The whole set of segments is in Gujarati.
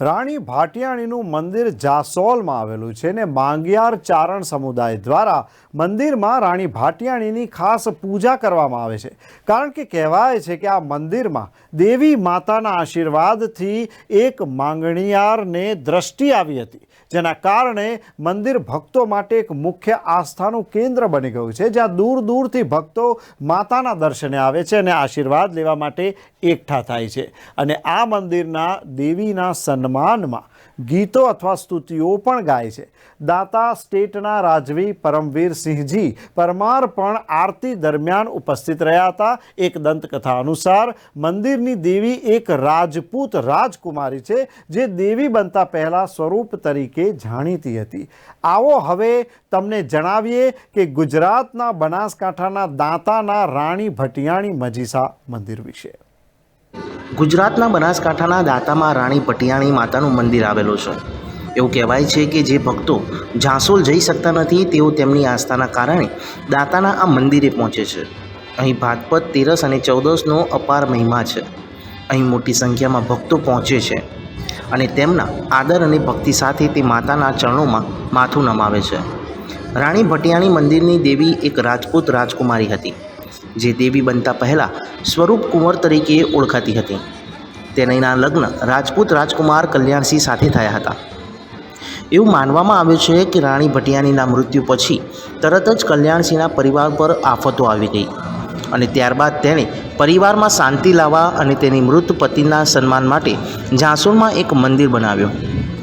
રાણી ભાટિયાણીનું મંદિર જાસોલમાં આવેલું છે ને માંગિયાર ચારણ સમુદાય દ્વારા મંદિરમાં રાણી ભાટિયાણીની ખાસ પૂજા કરવામાં આવે છે. કારણ કે કહેવાય છે કે આ મંદિરમાં દેવી માતાના આશીર્વાદથી એક માંગણિયારને દ્રષ્ટિ આવી હતી, જેના કારણે મંદિર ભક્તો માટે એક મુખ્ય આસ્થાનું કેન્દ્ર બની ગયું છે, જ્યાં દૂર દૂરથી ભક્તો માતાના દર્શને આવે છે અને આશીર્વાદ લેવા માટે એકઠા થાય છે. અને આ મંદિરના દેવીના સન્માનમાં ગીતો અથવા સ્તુતિઓ પણ ગાય છે. દાતા સ્ટેટના રાજવી પરમવીર સિંહજી પરમાર પણ આરતી દરમિયાન ઉપસ્થિત રહ્યા હતા. એક દંતકથા અનુસાર મંદિરની દેવી એક રાજપૂત રાજકુમારી છે, જે દેવી બનતા પહેલાં સ્વરૂપ તરીકે જાણીતી હતી. આવો હવે તમને જણાવીએ કે ગુજરાતના બનાસકાંઠાના દાંતાના રાણી ભટિયાણી મજીસા મંદિર વિશે. ગુજરાતના બનાસકાંઠાના દાતામાં રાણી પટિયાણી માતાનું મંદિર આવેલું છે. એવું કહેવાય છે કે જે ભક્તો ઝાંસોલ જઈ શકતા નથી, તેઓ તેમની આસ્થાના કારણે દાતાના આ મંદિરે પહોંચે છે. અહીં ભાતપત તેરસ અને ચૌદસનો અપાર મહિમા છે. અહીં મોટી સંખ્યામાં ભક્તો પહોંચે છે અને તેમના આદર અને ભક્તિ સાથે તે માતાના ચરણોમાં માથું નમાવે છે. રાણી ભટિયાણી મંદિરની દેવી એક રાજપૂત રાજકુમારી હતી. જે દેવી બનતા પહેલાં સ્વરૂપ કુંવર તરીકે ઓળખાતી હતી. તેના લગ્ન રાજપૂત રાજકુમાર કલ્યાણસિંહ સાથે થયા હતા. એવું માનવામાં આવે છે કે રાણી ભટિયાણીના મૃત્યુ પછી તરત જ કલ્યાણસિંહના પરિવાર પર આફતો આવી ગઈ અને ત્યારબાદ તેણે પરિવારમાં શાંતિ લાવવા અને તેની મૃત પતિના સન્માન માટે ઝાંસુરમાં એક મંદિર બનાવ્યું,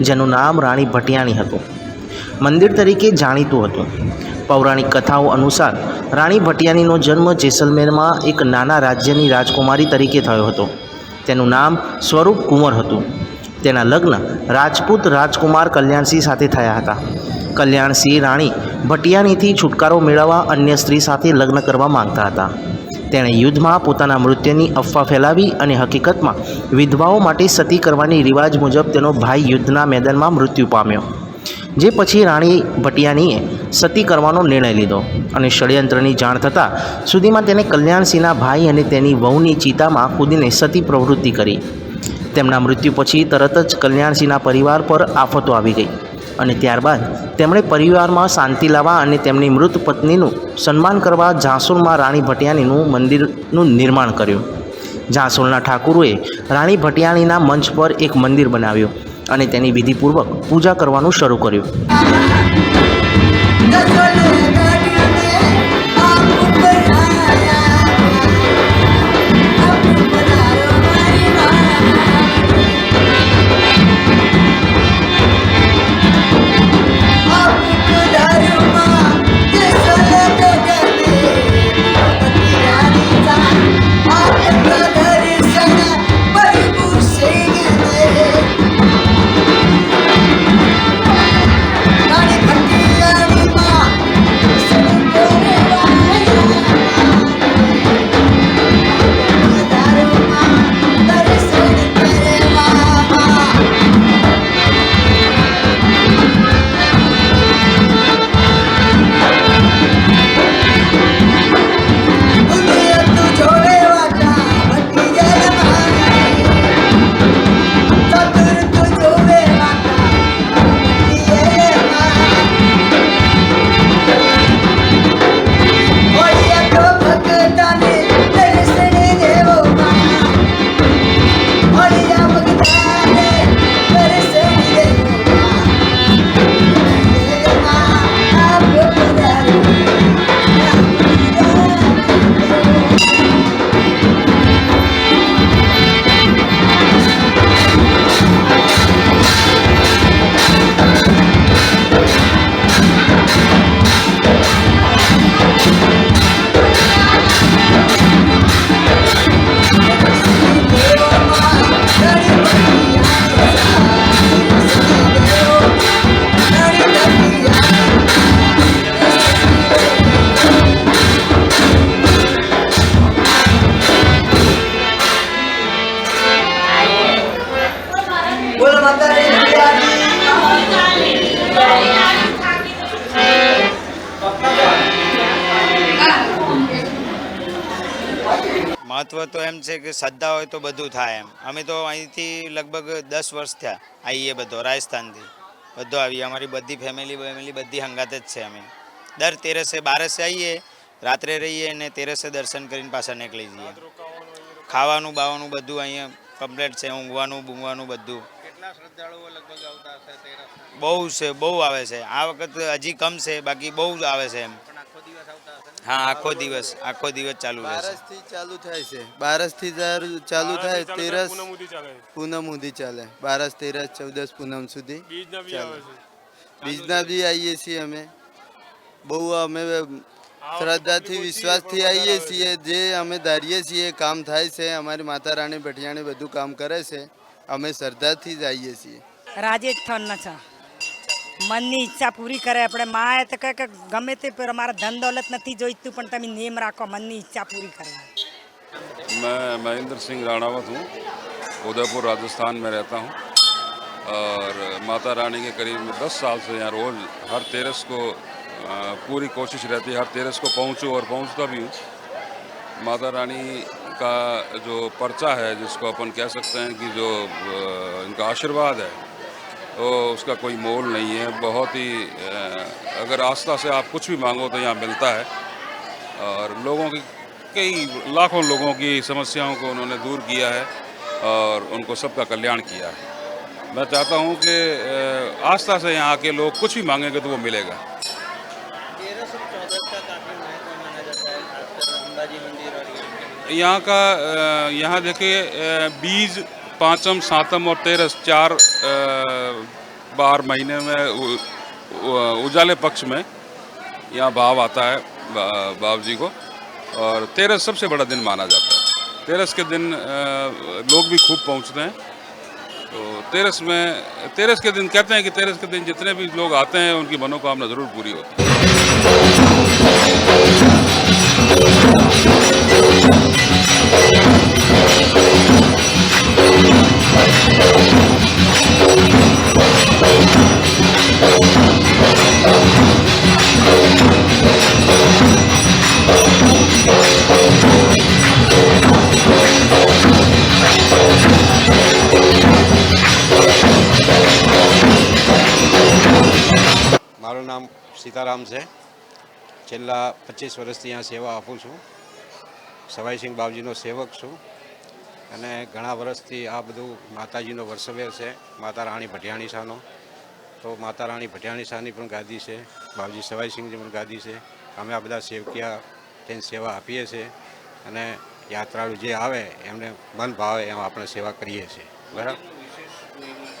જેનું નામ રાણી ભટિયાણી હતું. મંદિર તરીકે જાણીતું હતું. પૌરાણિક કથાઓ અનુસાર રાણી ભટિયાનીનો જન્મ જેસલમેરમાં એક નાના રાજ્યની રાજકુમારી તરીકે થયો હતો. તેનું નામ સ્વરૂપ કુંવર હતું. તેના લગ્ન રાજપૂત રાજકુમાર કલ્યાણસિંહ સાથે થયા હતા. કલ્યાણસિંહ રાણી ભટિયાનીથી છુટકારો મેળવવા અન્ય સ્ત્રી સાથે લગ્ન કરવા માંગતા હતા. તેણે યુદ્ધમાં પોતાના મૃત્યુની અફવા ફેલાવી અને હકીકતમાં વિધવાઓ માટે સતી કરવાની રિવાજ મુજબ તેનો ભાઈ યુદ્ધના મેદાનમાં મૃત્યુ પામ્યો. જે પછી રાણી ભટિયાણીએ સતી કરવાનો નિર્ણય લીધો અને ષડયંત્રની જાણ થતાં સુધીમાં તેને કલ્યાણસિંહના ભાઈ અને તેની વહુની ચિતામાં કૂદીને સતી પ્રવૃત્તિ કરી. તેમના મૃત્યુ પછી તરત જ કલ્યાણસિંહના પરિવાર પર આફતો આવી ગઈ અને ત્યારબાદ તેમણે પરિવારમાં શાંતિ લાવવા અને તેમની મૃત પત્નીનું સન્માન કરવા ઝાંસુરમાં રાણી ભટિયાનીનું મંદિરનું નિર્માણ કર્યું. ઝાંસુરના ઠાકુરોએ રાણી ભટિયાણીના મંચ પર એક મંદિર બનાવ્યું. અને તેની વિધિપૂર્વક પૂજા કરવાનું શરૂ કર્યું. મહત્વ તો એમ છે કે શ્રદ્ધા હોય તો બધું થાય એમ. અમે તો અહીંથી લગભગ દસ વર્ષ થયા આવીએ બધો, રાજસ્થાનથી. બધો આવીએ. અમારી બધી ફેમિલી ફેમિલી બધી હંગાત જ છે અમે. દર તેરસે, બારસે આવીએ રાત્રે રહીએ અને તેરસે દર્શન કરીને પાછા નીકળી જઈએ. ખાવાનું, બાવાનું બધું અહીંયા કમ્પ્લેટ છે. ઊંઘવાનું બૂંઘવાનું બધું. બહુ છે બહુ આવે છે. આ વખત હજી કમ છે બાકી બહુ આવે છે એમ. હા આખો દિવસ આખો દિવસ ચાલુ બારસથી ચાલુ થાય છે. બારસથી ચાલુ થાય તેરસ પૂનમ સુધી ચાલે. બારસ તેરસ ચૌદસ પૂનમ સુધી ચાલે. બીજના બી આવીએ છીએ અમે. બહુ અમે શ્રદ્ધાથી વિશ્વાસથી આવીએ છીએ. જે અમે ધારીએ છીએ કામ થાય છે. અમારી માતા રાણી ભટિયાણી બધું કામ કરે છે. અમે શ્રદ્ધાથી જ આવીએ છીએ રાજસ્થાનના છે મનની ઈચ્છા પૂરી કરે આપણે માએ તો કહે કે ગમે તે પર અમારા ધન દોલત નથી જોઈતું પણ તમે નેમ રાખો મનની ઈચ્છા પૂરી કરે मैं महेंद्र सिंह राणावत हूँ उदयपुर राजस्थान में रहता हूँ और माता रानी के करीब 10 साल से यहाँ रोज़ हर तेरस को अ, पूरी कोशिश रहती है हर तेरस को पहुँचूँ और पहुँचता भी हूँ माता रानी का जो पर्चा है, जिसको अपन कह सकते हैं कि जो इनका आशीर्वाद है वो उसका कोई मोल नहीं है। बहुत ही अगर आस्था से आप कुछ भी मांगो तो यहाँ मिलता है। और लोगों की, कई लाखों लोगों की समस्याओं को उन्होंने दूर किया है और उनको सबका कल्याण किया है। मैं चाहता हूँ कि आस्था से यहाँ आके लोग कुछ भी मांगेंगे तो वो मिलेगा। यहाँ का यहाँ देखिए बीज पाँचम, सातम और तेरस, चार बार महीने में उजाले पक्ष में यहाँ भाव आता है, बा- बाप जी को। और तेरस सबसे बड़ा दिन माना जाता है। तेरस के दिन लोग भी खूब पहुँचते हैं। तो तेरस में, तेरस के दिन कहते हैं कि तेरस के दिन जितने भी लोग आते हैं, उनकी मनोकामना ज़रूर पूरी होती है। સીતારામ છે. છેલ્લા પચીસ વર્ષથી અહીંયા સેવા આપું છું. સવાઈસિંહ બાવજીનો સેવક છું. અને ઘણા વર્ષથી આ બધું માતાજીનો વર્ષવેર છે. માતા રાણી ભટિયાણી શાહનો તો માતા રાણી ભટિયાણી શાહની પણ ગાદી છે. બાવજી સવાઈસિંહની પણ ગાદી છે. અમે આ બધા સેવકિયા તેને સેવા આપીએ છીએ. અને યાત્રાળુ જે આવે, એમને મન ભાવે એમ આપણે સેવા કરીએ છીએ. બરાબર?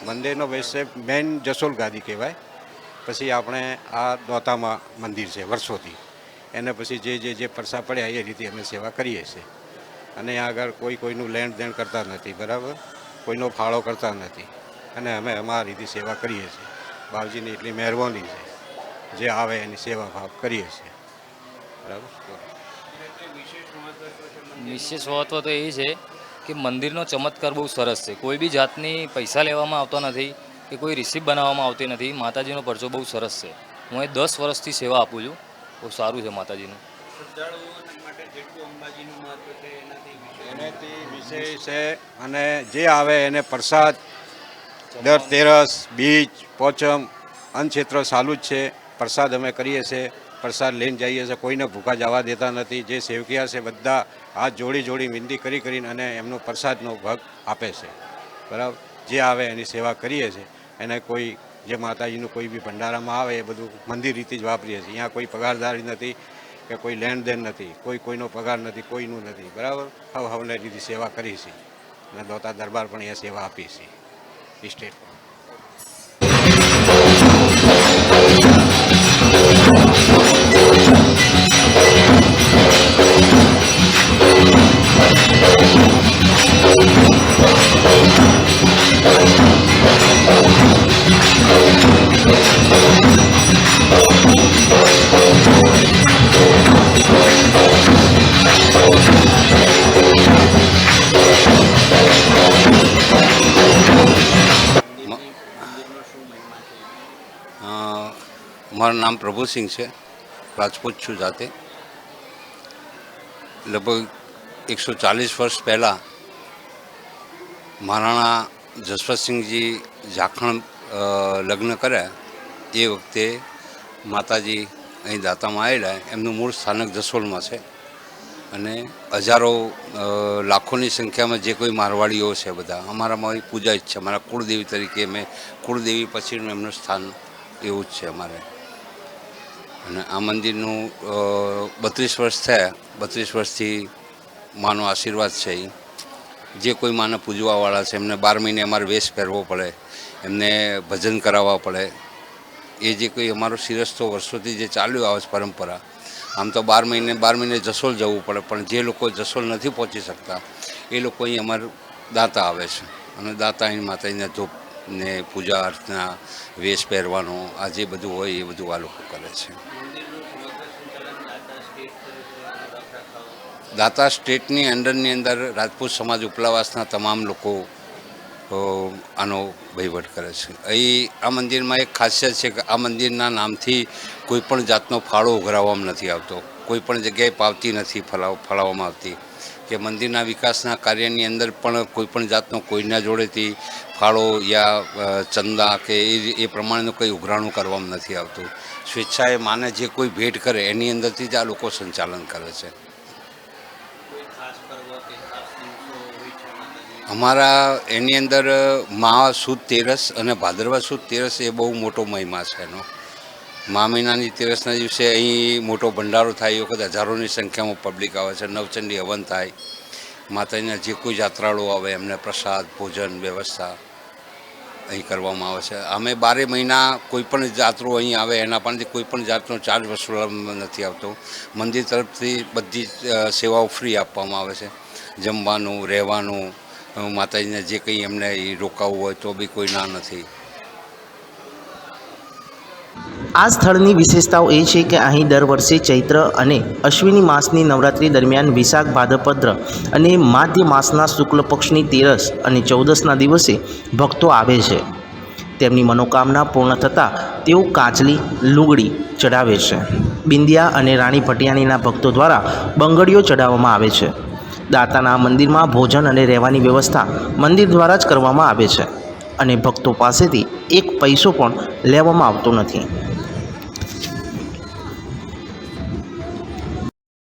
મંદિરનો વિષય મેઇન જસોલ ગાદી કહેવાય. પછી આપણે આ દોતામાં મંદિર છે, વર્ષોથી. એને પછી જે જે જે પરસા પડ્યા એ રીતે અમે સેવા કરીએ છીએ. અને આગળ કોઈ કોઈનું લેણ દેણ કરતા નથી, બરાબર? કોઈનો ફાળો કરતા નથી. અને અમે અમારી રીતે સેવા કરીએ છીએ. બાપજીની એટલી મહેરબાની છે, જે આવે એની સેવા ભાવ કરીએ છીએ. બરાબર? વિશેષ મહત્વ તો એ છે કે મંદિરનો ચમત્કાર બહુ સરસ છે. કોઈ બી જાતની પૈસા લેવામાં આવતો નથી. કે કોઈ રિસીપ બનાવવામાં આવતી નથી. માતાજીનો પરચો બહુ સરસ છે. હું એ દસ વર્ષથી સેવા આપું છું. બહુ સારું છે માતાજીનું. એનાથી વિષય છે અને જે આવે એને પ્રસાદ દર તેરસ બીજ પોચમ અન્નક્ષેત્ર ચાલુ જ છે. પ્રસાદ અમે કરીએ છીએ. પ્રસાદ લઈને જઈએ છીએ. કોઈને ભૂખા જવા દેતા નથી. જે સેવકિયા છે બધા હાથ જોડી જોડી વિનંતી કરી કરીને અને એમનો પ્રસાદનો ભાગ આપે છે. બરાબર? જે આવે એની સેવા કરીએ છીએ. એને કોઈ જે માતાજીનું કોઈ બી ભંડારામાં આવે એ બધું મંદિર રીતે જ વાપરીએ છીએ. અહીંયા કોઈ પગારદારી નથી કે કોઈ લેણ દેણ નથી, કોઈ કોઈનો પગાર નથી, કોઈનું નથી. બરાબર? હવ હવને રીતે સેવા કરી છે અને દોતા દરબાર પણ અહીંયા સેવા આપી છે સ્ટેટ મારું નામ પ્રભુસિંહ છે. રાજપૂત છું જાતે. લગભગ એકસો ચાલીસ વર્ષ પહેલાં મહારાણા જસવંતસિંહજી ઝાખણ લગ્ન કર્યા. એ વખતે માતાજી અહીં દાતામાં આવેલા. એમનું મૂળ સ્થાનક જસોલમાં છે. અને હજારો લાખોની સંખ્યામાં જે કોઈ મારવાડીઓ છે બધા. અમારામાં પૂજા જ છે. અમારા કુળદેવી તરીકે અમે કુળદેવી પછીનું એમનું સ્થાન એવું જ છે અમારે. અને આ મંદિરનું બત્રીસ વર્ષ થયા. બત્રીસ વર્ષથી માનો આશીર્વાદ છે એ જે કોઈ માને પૂજવાવાળા છે, એમને બાર મહિને અમારે વેશ પહેરવો પડે, એમને ભજન કરાવવા પડે. એ જે કોઈ અમારો શિરસ્તો વર્ષોથી જે ચાલ્યું આવે છે પરંપરા, આમ તો બાર મહિને બાર મહિને જસોલ જવું પડે, પણ જે લોકો જસોલ નથી પહોંચી શકતા, એ લોકો અહીં અમારે દાતા આવે છે. અને દાતા અહીં માતાજીના ધૂપ ને પૂજા અર્ચના, વેશ પહેરવાનો, આ જે બધું હોય એ બધું આ લોકો કરે છે. દાતા સ્ટેટની અંડરની અંદર રાજપૂત સમાજ ઉપલાવાસના તમામ લોકો આનો વહીવટ કરે છે. અહીં આ મંદિરમાં એક ખાસિયત છે કે આ મંદિરના નામથી કોઈ પણ જાતનો ફાળો ઉઘરાવવામાં નથી આવતો. કોઈ પણ જગ્યાએ પાવતી નથી ફલાવ, ફાળવવામાં આવતી. કે મંદિરના વિકાસના કાર્યની અંદર પણ કોઈ પણ જાતનો કોઈના જોડેથી ફાળો યા ચંદા કે એ એ પ્રમાણેનું કંઈ ઉઘરાણું કરવામાં નથી આવતું. સ્વેચ્છાએ માને જે કોઈ ભેટ કરે એની અંદરથી જ આ લોકો સંચાલન કરે છે. અમારા એની અંદર મા સુદ તેરસ અને ભાદરવા સુદ તેરસ એ બહુ મોટો મહિમા છે એનો. મા મહિનાની તેરસના દિવસે અહીં મોટો ભંડારો થાય, એ વખત હજારોની સંખ્યામાં પબ્લિક આવે છે. નવચંડી હવન થાય. માતાજીના જે કોઈ યાત્રાળુઓ આવે, એમને પ્રસાદ, ભોજન, વ્યવસ્થા અહીં કરવામાં આવે છે. અમે બારે મહિના કોઈ પણ જાત્રો અહીં આવે, એના પણ જાતનો ચાર્જ વસૂલવામાં નથી આવતો. મંદિર તરફથી બધી સેવાઓ ફ્રી આપવામાં આવે છે. જમવાનું, રહેવાનું માતાજીને જે કંઈ એમને એ રોકાવવું હોય તો બી કોઈ ના નથી. આ સ્થળની વિશેષતાઓ એ છે કે અહીં દર વર્ષે ચૈત્ર અને અશ્વિની માસની નવરાત્રિ દરમિયાન વિશાખ ભાદ્રપદ્ર અને માધ્ય માસના શુક્લ પક્ષની તેરસ અને ચૌદસના દિવસે ભક્તો આવે છે. તેમની મનોકામના પૂર્ણ થતાં તેઓ કાચલી લુગડી ચડાવે છે. બિંદિયા અને રાણી ભટિયાણીના ભક્તો દ્વારા બંગડીઓ ચડાવવામાં આવે છે. દાતાના મંદિરમાં ભોજન અને રહેવાની વ્યવસ્થા મંદિર દ્વારા જ કરવામાં આવે છે. અને ભક્તો પાસેથી એક પૈસો પણ લેવામાં આવતો નથી.